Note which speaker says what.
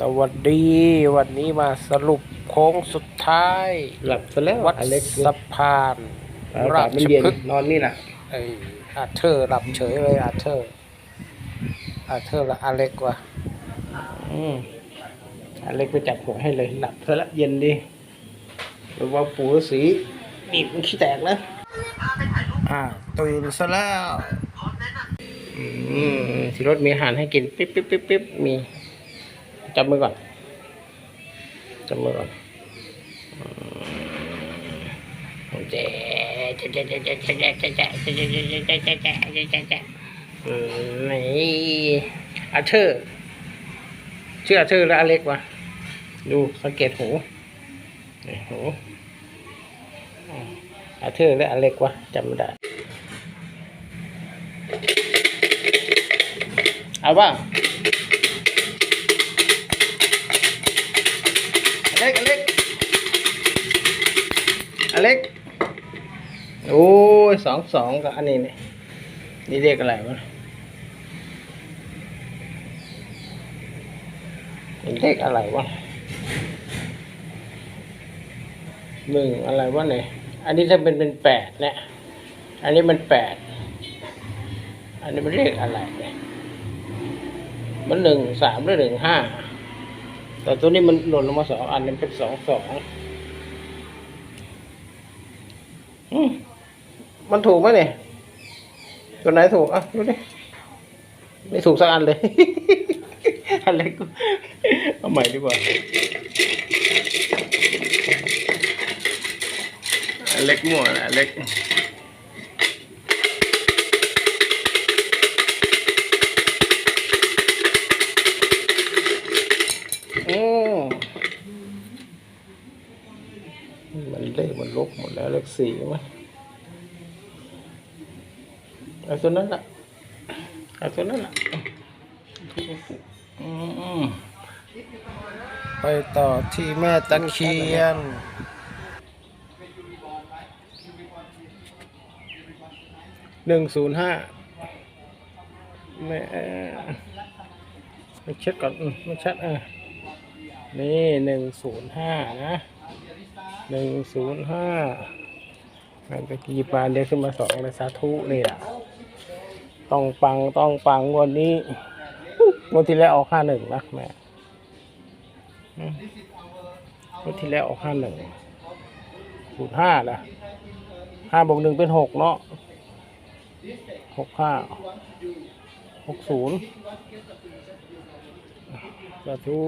Speaker 1: สวัสดีวันนี้มาสรุปโค้งสุดท้าย
Speaker 2: หลับซะแล้ว
Speaker 1: วัด
Speaker 2: อเล็กซ์
Speaker 1: สะพาน
Speaker 2: อากา
Speaker 1: รา
Speaker 2: ศมัน
Speaker 1: ช
Speaker 2: เย็น
Speaker 1: พฤกษ์
Speaker 2: นอนนี่แหละ
Speaker 1: ไออาเธอร์หลับเฉยเลยอาเธอร์อาเธอร์ละอเล็กวะ
Speaker 2: อืมอเล็กไปจับหัวให้เลย หลับซะละเย็นดีหรือว่าปูฤาษีนี่มันขี้แตกนะ
Speaker 1: อ่าตื่นซะแล้ว
Speaker 2: อืมสิรถมีอาหารให้กิน ปิ๊บปิ๊บปิ๊บปิ๊บมี จับมือก่อน จับมือก่อนอืมเจ๊เจ๊เจ๊เจ๊เจ๊เจ๊เจ๊เจ๊เจ๊เจ๊เจ๊เจ๊เจ๊เจ๊เจ๊เจ๊เจ๊เจ๊เจ๊อืมนี่อาเธอชื่ออาเธอแล้วอเล็กวะดูสังเกตหูหูอาอาเธอและอเล็กวะจำไม่ได้เอาป่ะอ เล็กอเล็กอเล็กโอ้ยสองสองกับอันนี้นี่นี่เรียกอะไรวะเลขอะไรวะหนึ่งอะไรวะเนี่ยอันนี้ถ้าเป็นเป็นแปดเนี่ยอันนี้มันแปดอันนี้มันเลขอะไรเนี่ยมันหนึ่งสามหรือหนึ่งห้า แต่ตัวนี้มันหล่นลงมาสองอันนี้เป็นสองสองอืมมันถูกไหมเนี่ย ตัวไหนถูกอะดูดิไม่ถูกสักอันเลย อันเล็กก็เอาใหม่ดีกว่า อันเล็กมั่วนะอันเล็ก โอ้มันเลขมันลบหมดแล้วเลขสี่มั้ยเอาตัวนั้นละเอาตัวนั้นละอืม
Speaker 1: ไปต่อที่แม่ตะเคียน
Speaker 2: หนึ่งศูนย์ห้าไม่เอ่อไม่เช็ดก่อนมไม่ชัดอะ นี่หนึ่งศูนย์ห้านะหนึ่งศูนย์ห้ามันตะกี้ปลาเด็กขึ้นมาสองเลยสาธุนี่แหละต้องปังต้องปังวันนี้วันที่แล้วออกห้าหนึ่งนะแม่วันที่แล้วออกห้าหนึ่งศูนย์ห้านะห้าบวกหนึ่งเป็นหกเนาะหกห้าหกศูนย์สาธุ